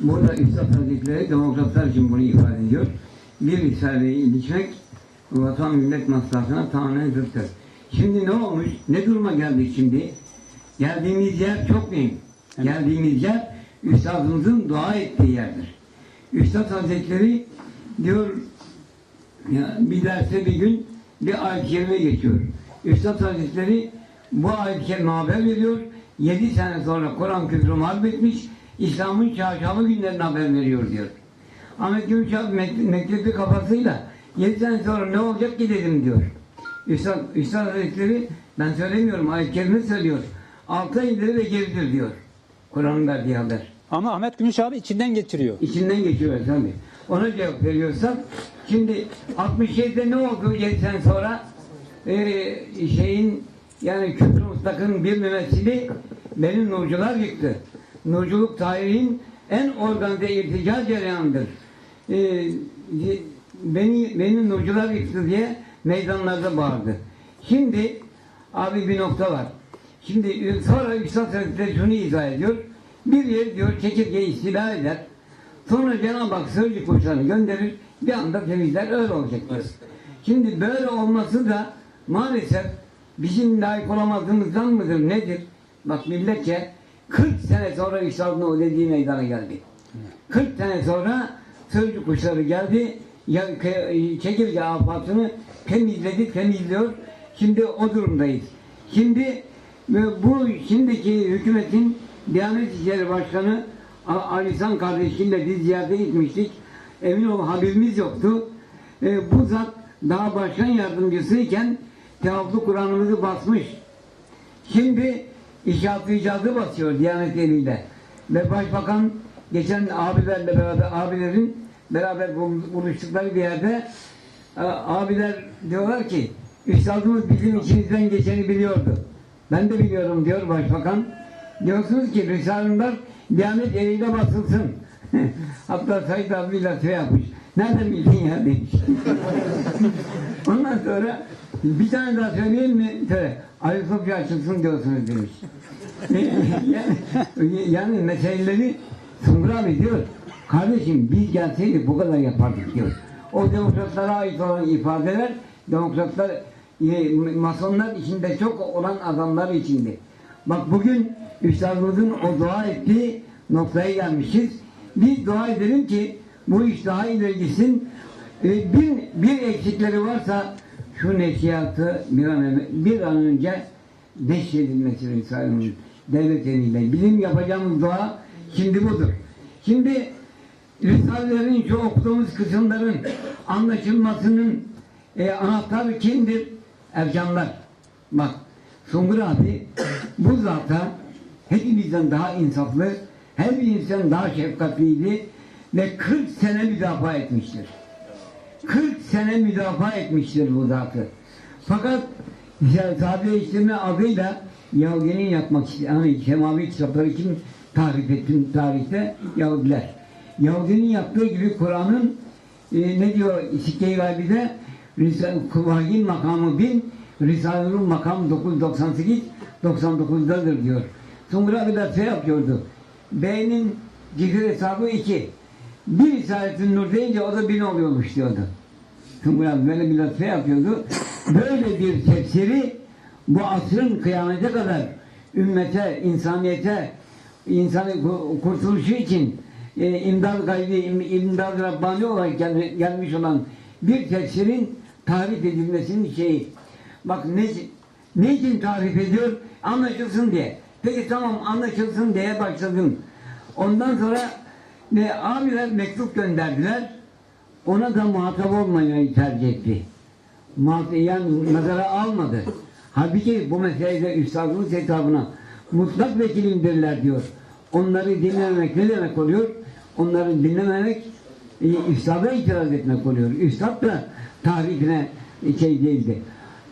Burada Üstad Hazretleri demokratlar için bunu ifade ediyor. Bir risaleyi içmek vatan millet maslahatına tamamen zıttır. Şimdi ne olmuş? Ne duruma geldik şimdi? Geldiğimiz yer çok mühim. Geldiğimiz yer Üstadımızın dua ettiği yerdir. Üstad Hazretleri diyor ya bir derste bir gün bir ayet-i kerime geçiyor. Üstad Hazretleri bu ayet-i kerime haber veriyor. Yedi sene sonra Kur'an küfrü mahvetmiş, İslam'ın çarşafı günlerine haber veriyor diyor. Ahmet Gümüşhal mek- mektebi kafasıyla yedi sene sonra ne olacak ki dedim diyor. Üstad, Üstad Hazretleri ben söylemiyorum ayet-i kerime söylüyor. Altı ay ileri ve geridir diyor. Kur'an'ın verdiği haber. Ama Ahmet Gümüş abi içinden geçiriyor. İçinden geçiyor tabii. Ona cevap veriyorsak şimdi 67'de ne oldu 7 sene sonra Ee, şeyin yani küfür mutlakın bir mümessili beni nurcular yıktı. Nurculuk tarihin en organize irtica cereyanıdır. Ee, beni, beni nurcular yıktı diye meydanlarda bağırdı. Şimdi abi bir nokta var. Şimdi sonra Üstad Hazretleri şunu izah ediyor. Bir yer diyor çekirgeyi istila eder. Sonra Cenab-ı Hak sığırcık kuşlarını gönderir. Bir anda temizler öyle olacaktır. Şimdi böyle olması da maalesef bizim layık olamadığımızdan mıdır nedir? Bak milletçe 40 sene sonra İsa'nın o dediği meydana geldi. 40 sene sonra sığırcık kuşları geldi. Çekirge afatını temizledi, temizliyor. Şimdi o durumdayız. Şimdi ve bu şimdiki hükümetin Diyanet İşleri Başkanı A- Ali İhsan kardeşiyle biz ziyarete gitmiştik. Emin olun haberimiz yoktu. E, bu zat daha başkan yardımcısıyken Tevaflı Kur'an'ımızı basmış. Şimdi inşaat icadı basıyor Diyanet eliyle. Ve Başbakan geçen abilerle beraber abilerin beraber bul- buluştukları bir yerde e, abiler diyorlar ki üstadımız bizim içimizden geçeni biliyordu. Ben de biliyorum diyor Başbakan. Diyorsunuz ki Risale'ler Diyanet eliyle basılsın. Hatta Said abi latife yapmış. Nereden bildin ya demiş. Ondan sonra bir tane daha söyleyeyim mi? Ayasofya açılsın diyorsunuz demiş. yani, yani meseleleri Sungur abi diyor. Kardeşim biz gelseydik bu kadar yapardık diyor. O demokratlara ait olan ifadeler demokratlar e, masonlar içinde çok olan adamlar içindi. Bak bugün Üstadımızın o dua ettiği noktaya gelmişiz. Biz dua edelim ki bu iş daha ileri gitsin. E, bir, bir eksikleri varsa şu neşriyatı bir an, bir an önce neşredilmesi Risale'nin devlet eliyle. Bizim yapacağımız dua şimdi budur. Şimdi Risalelerin şu okuduğumuz kısımların anlaşılmasının e, anahtarı kimdir? Ercanlar. Bak Sungur abi bu zata hepimizden daha insaflı, hepimizden daha şefkatliydi ve 40 sene müdafaa etmiştir. 40 sene müdafaa etmiştir bu zatı. Fakat ya, sadeleştirme adıyla Yahudinin yapmak yani semavi kitapları kim tarif etti tarihte? Yahudiler. Yahudinin yaptığı gibi Kur'an'ın e, ne diyor Sikke-i Gaybi'de Vahyin makamı 1000 Risale-i makamı 998 99'dadır diyor. Sungur abi de şey yapıyordu. Beynin cifir hesabı 2. Bir Risale-i Nur deyince o da 1000 oluyormuş diyordu. Abi böyle bir latife yapıyordu. Böyle bir tefsiri bu asrın kıyamete kadar ümmete, insaniyete, insanın ku- kurtuluşu için e, imdad gaybi, im- imdad Rabbani olarak gel- gelmiş olan bir tefsirin tarif edilmesinin şeyi. Bak ne, ne için tarif ediyor? Anlaşılsın diye. Peki tamam anlaşılsın diye başladım. Ondan sonra ne, abiler mektup gönderdiler. Ona da muhatap olmayı tercih etti. Yani nazara almadı. Halbuki bu meselede üstadımız hesabına mutlak vekilimdirler diyor. Onları dinlememek ne demek oluyor? Onları dinlememek e, üstada itiraz etmek oluyor. Üstad da tarifine şey değildi.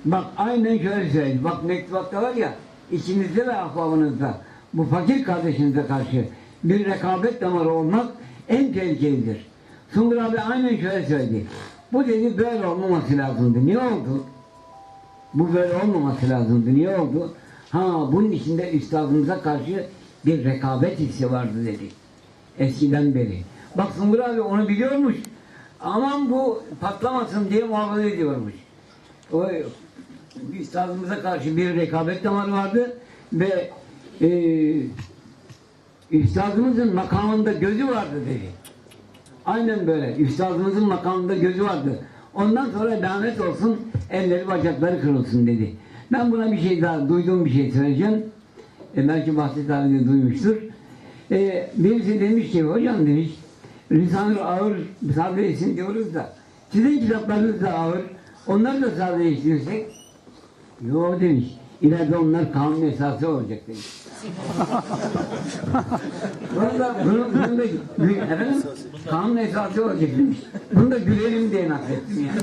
Bak aynen şöyle söyledi. Bak mektubatta var ya içinizde ve ahbabınızda bu fakir kardeşinize karşı bir rekabet damarı olmak en tehlikelidir. Sungur abi aynen şöyle söyledi. Bu dedi böyle olmaması lazımdı. Niye oldu? Bu böyle olmaması lazımdı. Niye oldu? Ha bunun içinde üstadımıza karşı bir rekabet hissi vardı dedi. eskiden beri. Bak Sungur abi onu biliyormuş. Aman bu patlamasın diye muhafaza ediyormuş. O üstadımıza karşı bir rekabet damarı vardı ve e, üstadımızın makamında gözü vardı dedi. Aynen böyle. Üstadımızın makamında gözü vardı. Ondan sonra lanet olsun, elleri bacakları kırılsın dedi. Ben buna bir şey daha, duyduğum bir şey söyleyeceğim. E, belki Bahset abi duymuştur. E, birisi demiş ki, hocam demiş, lisanı ağır sadeleşsin diyoruz da, sizin kitaplarınız da ağır, onları da sadeleştirirsek, yo demiş, ileride onlar kanun esası olacak. Bunu da, bunu, bunu da efendim, kanun esası olacak demiş. Bunu da gülelim diye naklettim yani.